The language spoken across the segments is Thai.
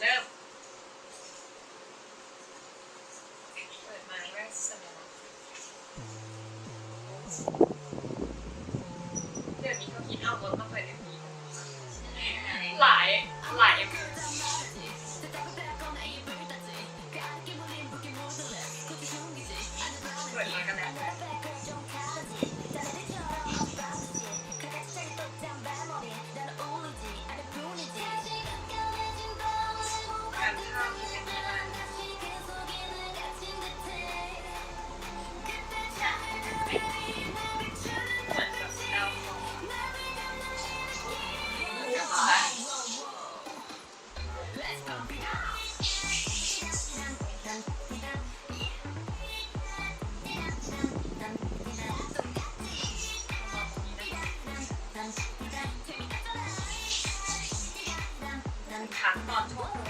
now. Put my rest somewhere. ค่ะตอนช่วง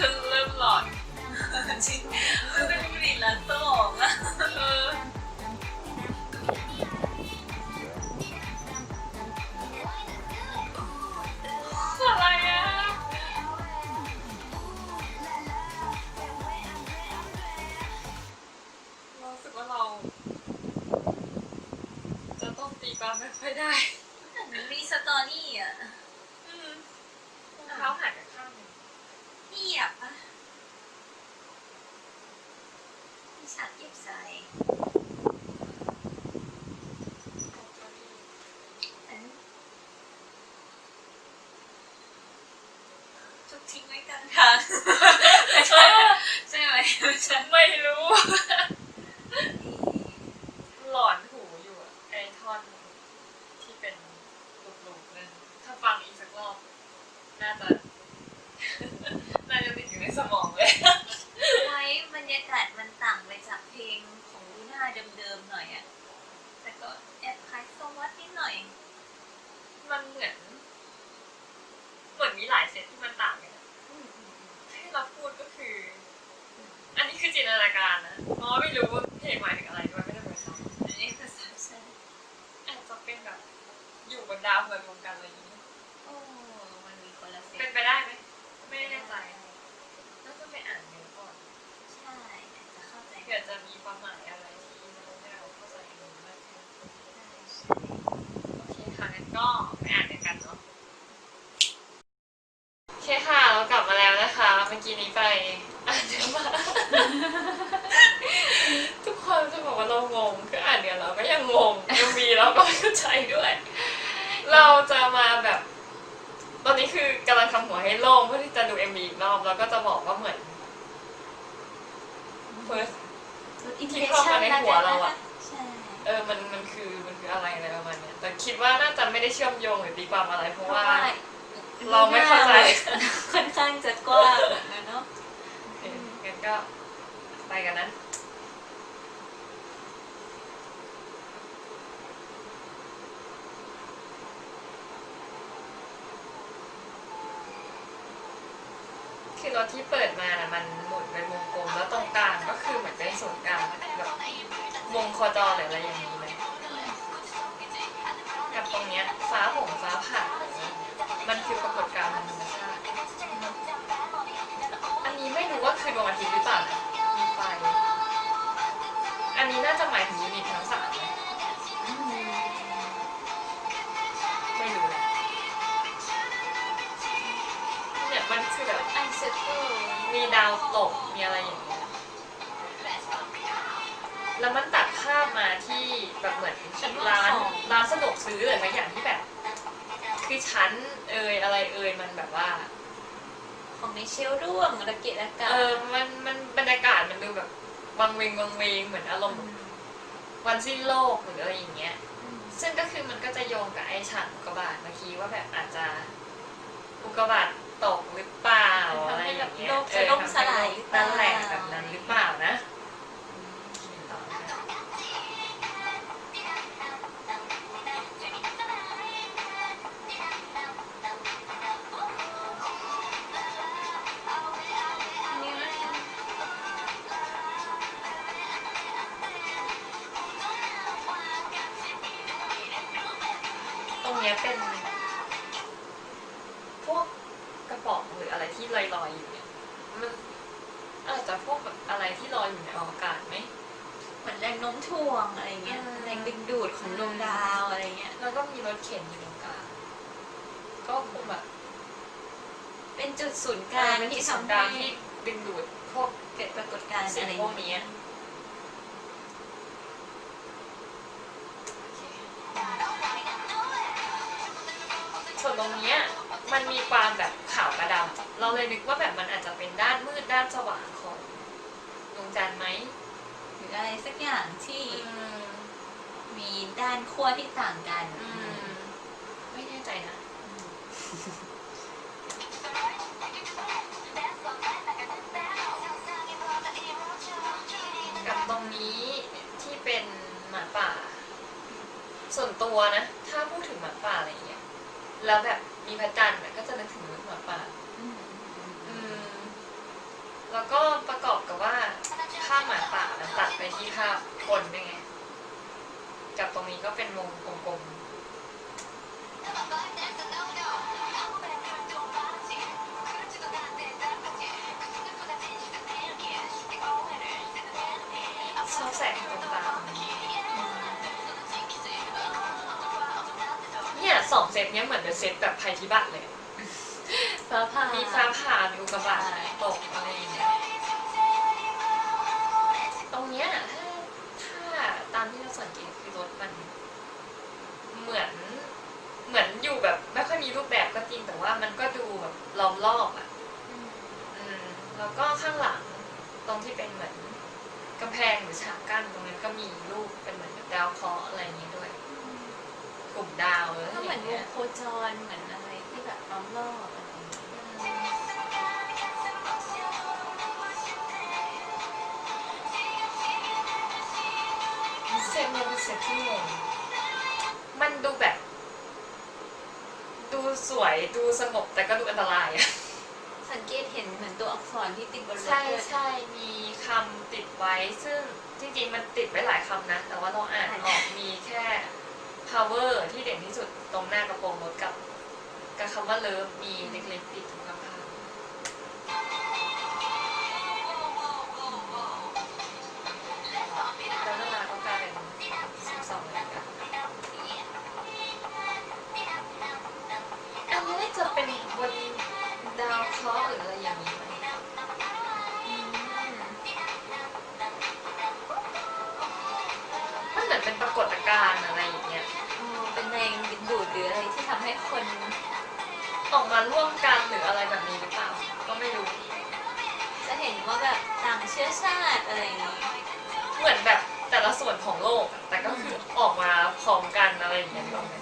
มัเริ่มหลอนจริงมันเป็นกลิ่นละตกอะเอะไรอะเราสึกว่าเรา จะต้องตีปลาไม่ได้ ทุกทิ้งไว้กลางทางใช่ไหมฉันไม่รู้ ความหมายอะไรที่เราให้เราเข้าใจกันมากขึ้นใช่โอเคค่ะงั้นก็ไปอ่านกันเนาะโอเคค่ะเรากลับมาแล้วนะคะเมื่อกี้นี้ไปอ่านเนื้อมาทุกคนจะบอกว่าเรางงคืออ่านเนื้อเราก็ยังงงยังมีเราก็ไม่เข้าใจด้วย เราจะมาแบบ ตอนนี้คือกำลังทำหัวให้โล่งเพื่อที่จะดู MV อีกรอบแล้วก็จะบอกว่าเหมือน first ที่เข้ามาในหัวเราอะใช่เออมันมันคือมันคืออะไรอะไรประมาณเนี้ยแต่คิดว่าน่าจะไม่ได้เชื่อมโยงหรือตีความอะไรเพเพราะราะว่าว่า เราไม่เข้าใจค่อนข้างจะกว้างเหมือนกันเนาะเอองั้นก็ไปกันนะ คือรถที่เปิดมาน่ะมันหมุนเป็นวงกลมแล้วตรงกลางก็คือเหมือนเป็นศูนย์กลางแบบวงคอจอหรืออะไรอย่างนี้เลยกับตรงเนี้ยฟ้าผงฟ้าผ่ามันคือปรากฏการณ์ธรรมชาติอันนี้ไม่รู้ว่าคือดวงอาทิตย์หรือเปล่านะมีไฟอันนี้น่าจะหมายถึงยูนิตทั้งสามไหม แบบอันเซตเตอร์มีดาวตกมีอะไรอย่างเงี้ยแล้วมันตัดภาพมาที่แบบเหมือนร้านร้านสะดวกซื้อหรืออะไรอย่างที่แบบ คือชั้นเอยอะไรเอยมันแบบว่า ของในเชลร่วงระเกะระกะเออมันมันบรรยากาศมันดูแบบวังเวงวังเวงเหมือนอารมณ์วันสิ้นโลกหรืออะไรอย่างเงี้ย ซึ่งก็คือมันก็จะโยงกับไอ้ฉากอุกกาบาตเมื่อกี้ว่าแบบอาจจะอุกกาบาต ตกหรือเปล่าอะไรอย่างเงี้ยโลกจะล่มสลายหรือเปล่านั่นแหละแบบนั้นหรือเปล่านะต่อค่ะเนี่ยตรงเนี้ยเป็น พวกกระป๋องหรืออะไร ที่ลอยๆอยู่เนี่ยมันอาจจะพวกแบบอะไรที่ลอยอยู่ในอวกาศไหมเหมือนแรงโน้มถ่วงอะไรเงี้ยอืมแรงดึงดูดของดวงดาวอะไรเงี้ยแล้วก็มีรถเข็นอยู่ตรงกลางก็คงแบบเป็นจุดศูนย์กลางเป็นที่ที่สำทำคัญให้ที่ดึงดูดพวกเกิดปรากฏการณ์สิ่อะงไรพวกนี้ส่วนตรงเนี้ย มันมีความแบบขาวกระดำเราเลยนึกว่าแบบมันอาจจะเป็นด้านมืดด้านสว่างของดวงจันทร์ไหมหรืออะไรสักอย่างที่อืมมีด้านขั้วที่ต่างกันอืมไม่แน่ใจนะกับตรงนี้ที่เป็นหมาป่า ส่วนตัวนะ ถ้าพูดถึงหมาป่าอะไรอย่างเงี้ยแล้วแบบ มีพระจันทร์น่ะก็จะนึกถึงหมาป่าอืมอืมแล้วก็ประกอบกับว่าภาพหมาป่ามันตัดไปที่ภาพคนด้วยไงกับตรงนี้ก็เป็นวงกลมๆชอบแสงตรง สองเซตเนี้ยเหมือนเป็นเซตแบบภัยพิบัติเลย ฟ้าผ่ามีฟ้าผ่ามีอุกกาบาตตกอะไรอย่างเงี้ยตรงเนี้ยถ้าถ้าตามที่เราสังเกตคือรถมัน เหมือนเหมือนอยู่แบบไม่ค่อยมีรูปแบบก็จริงแต่ว่ามันก็ดูแบบล้อมรอบอะอืมอืมแล้วก็ข้างหลังตรงที่เป็นเหมือนกำแพงหรือฉากกั้นตรงนั้นก็มีรูปเป็นเหมือนแบบดาวเคราะห์อะไรอย่างเงี้ยด้วย กลุ่มดาวเลยก็เหมือนวย่างงี้งยโคจรเหมือนอะไรที่แบบล้อมรอบอะไรอย่างเงี้ยเซตเนี่ยเป็นเซตที่งงมันดูแบบ ดูสวยดูสงบแต่ก็ดูอันตรายอะสังเกตเห็นเหมือนตัวอักษรที่ติดบนรถใช่ด้วย ใช่มีคำติดไว้ซึ่งจริงๆมันติดไว้หลายคำนะ แต่ว่าเราอ่านออกมีแค่ power ที่เด่นที่สุดตรงหน้ากระโปรงรถกับกับคำว่าเลิฟมีเล็กๆติดทุกคำข้างแล้ว ออกมาร่วมกันหรืออะไรแบบนี้หรือเปล่า ก็ไม่รู้ จะเห็นว่าแบบต่างเชื้อชาติอะไรอย่างนี้เหมือนแบบแต่ละส่วนของโลกอะแต่ก็คือออกมาพร้อมกันอะไรอย่างเงี้ยนึกออกไหม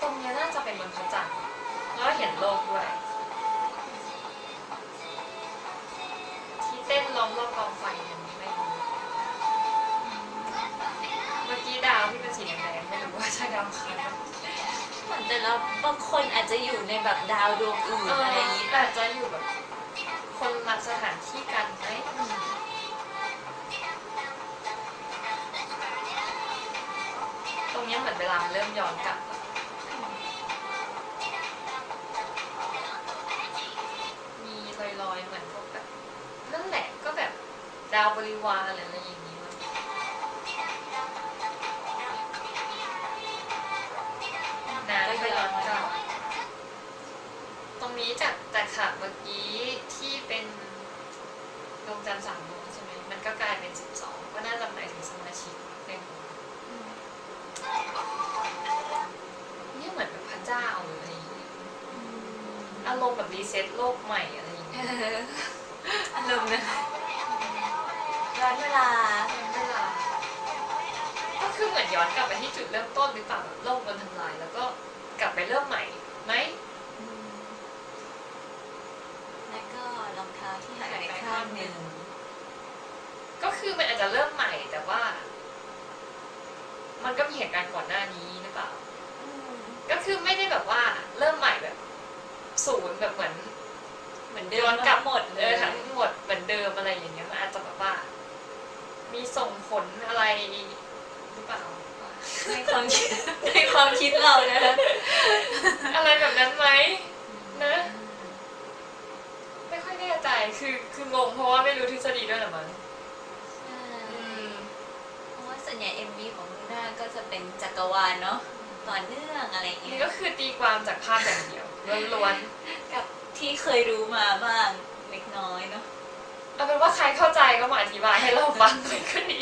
ตรงเนี้ยน่าจะเป็นบนพระจันทร์แล้วเห็นโลกด้วย ที่เต้นล้อมรอบกองไฟเนี่ยไม่รู้เมื่อกี้ดาวที่เป็นสีแดงๆไม่รู้ว่าใช่ดาวอังคารไหมเหมือนแต่ละบางคนอา จจะอยู่ในแบบดาวดวงอื่นเอออะไรอย่างนี้อาจจะอยู่แบบ คนละสถานที่กันไหมอืมตรงเนี้ยเหมือนเวลามันเริ่มย้อนกลับอะมีลอยๆเหมือนพวกแบบนั่นแหละก็แบบดาวบริวารอะไร จากจากฉากเมื่อกี้ที่เป็นดวงจันทร์สามดวงใช่ไหมมันก็กลายเป็นสิบสองก็น่าจะหมายถึงสมาชิกในวงนี่เหมือนเป็นพระเจ้าหรืออะไรอย่างเงี้ยอารมณ์แบบรีเซ็ตโลกใหม่อะไรอย่างเอเงี้ยออารมณ์นะย้อนเวลาเป็นเวลา ก็คือเหมือนย้อนกลับไปที่จุดเริ่มต้นหรือเปล่าแบบโลกโดนทำลาย แล้วก็กลับไปเริ่มใหม่ไหมอืมแล้วก็รองเท้าที่หายไปข้างหนึ่ง ก็ คือมันอาจจะเริ่มใหม่แต่ว่า มันก็มีเหตุการณ์ก่อนหน้านี้หรือเปล่าอืมก็คือไม่ได้แบบว่าเริ่มใหม่แบบ ศูนย์แบบเหมือน เหมือนเดิมย้อนกลับหมดเลเอยอทั้งหมดเหมือนเดิมอะไรอย่างเงี้ยมันอาจจะแบบว่า มีส่งผลอะไรหรือเปล่า ในความคิดในความคิดเรานะคะอะไรแบบนั้นไหมนะ ไม่ค่อยแน่ใจคือคืองงเพราะว่าไม่รู้ทฤษฎีด้วยเหรอมั้ง ใช่ อืม เพราะ ว่าส่วนใหญ่ MV ของลูน่าก็จะเป็นจักรวาลเนาะต่อเนื่องอะไรอย่างนี่เงี้ยก็คือตีความจากภาพอย่างเดียวล้วนกับที่เคยรู้มาบ้างเล็กน้อยเนาะๆเอาเป็นว่าใครเข้าใจก็มาอธิบายให้เราฟังหน่อยก็ดี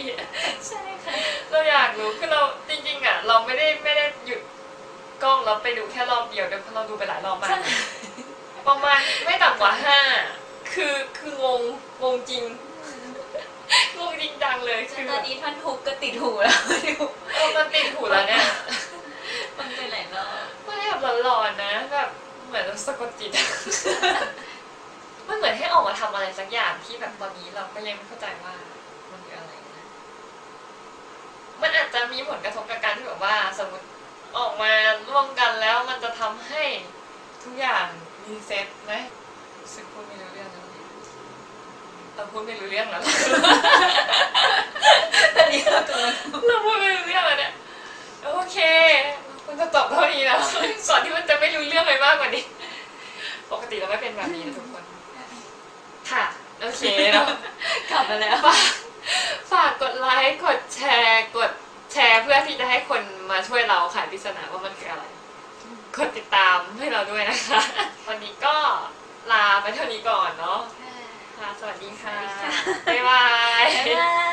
ใช่ค่ะเราอยากรู้คือเราจริงๆอะเราไม่ได้ไม่ได้หยุดกล้องแล้วไปดูแค่รอบเดียวเดี๋ยวเราดูไปหลายรอบมาก ประมาณไม่ต่ำกว่าห้าคือคืองงงงจริงง งจริงจังเลยจคืนอตอนนี้ท่อนทุกก็ติดหูแล้วดูเออมันติดหูแล้วเนี่ยมันไปหลายรอบไม่ได้แบบหลอนๆนะแบบเหมือนสะกดจิตอะมันเหมือนให้ออกมาทำอะไรสักอย่างที่แบบตอนนี้เราก็ยังไม่เข้าใจว่ามันคืออะไรนะ มันอาจจะมีผลกระทบกับการที่แบบว่า สมมติออกมาร่วมกันแล้วมันจะทำให้ทุกอย่างรีเซ็ตไหมรู้สึกพูดไม่รู้เรื่องแล้ว เนี่ยเราพูดไม่รู้เรื่องแล้วตอนนี้เรากำลังเราพูดไม่รู้เรื่องแล้วเนี่ยโอเค มันจะจบเท่านี้แล้วก่อนที่มันจะไม่รู้เรื่องไปมากกว่านี้ ปกติเราไม่เป็นแบบนี้นะทุกคน ค่ะ โอเคเนาะกลับมาแล้วฝากฝากกดไลค์ กดแชร์ กดแชร์เพื่อที่จะให้คนมาช่วยเราขายปริศนาว่ามันคืออะไร กดติดตามให้เราด้วยนะคะ วันนี้ก็ลาไปเท่านี้ก่อนเนาะ ค่ะ สวัสดีค่ะ สวัส ดีค่ะ บ๊ายบาย บ๊ายบาย